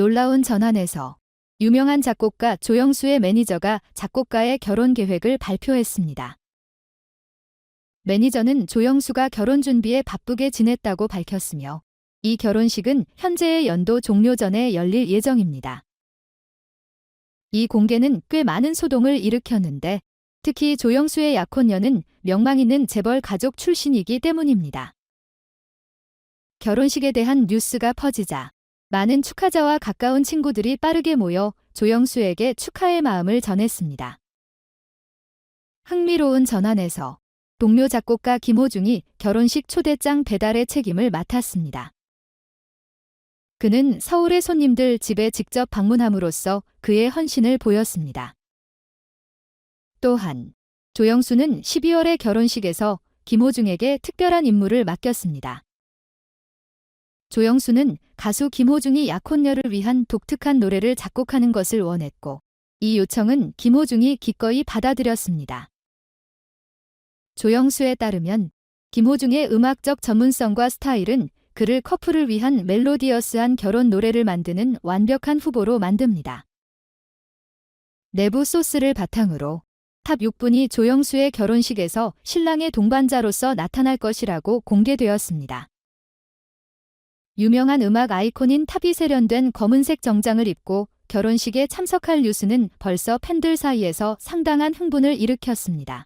놀라운 전환에서 유명한 작곡가 조영수의 매니저가 작곡가의 결혼 계획을 발표했습니다. 매니저는 조영수가 결혼 준비에 바쁘게 지냈다고 밝혔으며 이 결혼식은 현재의 연도 종료 전에 열릴 예정입니다. 이 공개는 꽤 많은 소동을 일으켰는데 특히 조영수의 약혼녀는 명망 있는 재벌 가족 출신이기 때문입니다. 결혼식에 대한 뉴스가 퍼지자 많은 축하자와 가까운 친구들이 빠르게 모여 조영수에게 축하의 마음을 전했습니다. 흥미로운 전환에서 동료 작곡가 김호중이 결혼식 초대장 배달의 책임을 맡았습니다. 그는 서울의 손님들 집에 직접 방문함으로써 그의 헌신을 보였습니다. 또한 조영수는 12월의 결혼식에서 김호중에게 특별한 임무를 맡겼습니다. 조영수는 가수 김호중이 약혼녀를 위한 독특한 노래를 작곡하는 것을 원했고 이 요청은 김호중이 기꺼이 받아들였습니다. 조영수에 따르면 김호중의 음악적 전문성과 스타일은 그를 커플을 위한 멜로디어스한 결혼 노래를 만드는 완벽한 후보로 만듭니다. 내부 소스를 바탕으로 탑 6분이 조영수의 결혼식에서 신랑의 동반자로서 나타날 것이라고 공개되었습니다. 유명한 음악 아이콘인 탑이 세련된 검은색 정장을 입고 결혼식에 참석할 뉴스는 벌써 팬들 사이에서 상당한 흥분을 일으켰습니다.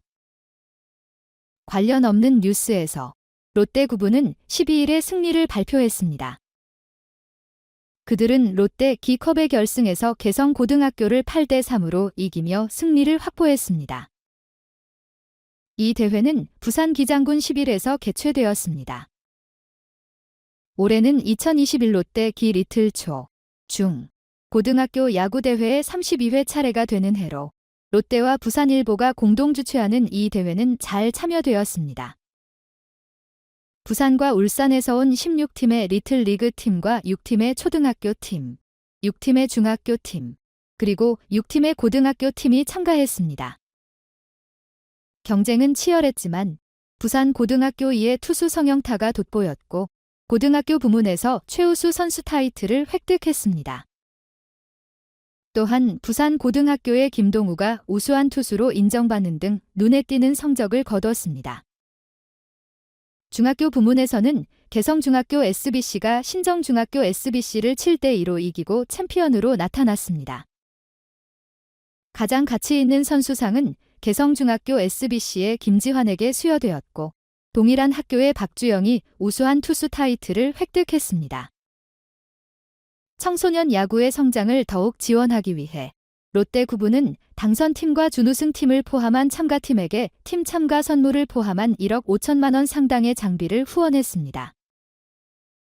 관련 없는 뉴스에서 롯데 구부는 12일에 승리를 발표했습니다. 그들은 롯데 기컵의 결승에서 개성 고등학교를 8대 3으로 이기며 승리를 확보했습니다. 이 대회는 부산 기장군 10일에서 개최되었습니다. 올해는 2021 롯데 기 리틀 초, 중, 고등학교 야구대회의 32회 차례가 되는 해로 롯데와 부산일보가 공동 주최하는 이 대회는 잘 참여되었습니다. 부산과 울산에서 온 16팀의 리틀 리그 팀과 6팀의 초등학교 팀, 6팀의 중학교 팀, 그리고 6팀의 고등학교 팀이 참가했습니다. 경쟁은 치열했지만 부산 고등학교 2의 투수 성영타가 돋보였고 고등학교 부문에서 최우수 선수 타이틀을 획득했습니다. 또한 부산 고등학교의 김동우가 우수한 투수로 인정받는 등 눈에 띄는 성적을 거뒀습니다. 중학교 부문에서는 개성중학교 SBC가 신정중학교 SBC를 7대2로 이기고 챔피언으로 나타났습니다. 가장 가치 있는 선수상은 개성중학교 SBC의 김지환에게 수여되었고 동일한 학교의 박주영이 우수한 투수 타이틀을 획득했습니다. 청소년 야구의 성장을 더욱 지원하기 위해 롯데 구부는 당선팀과 준우승팀을 포함한 참가팀에게 팀 참가 선물을 포함한 1억 5천만 원 상당의 장비를 후원했습니다.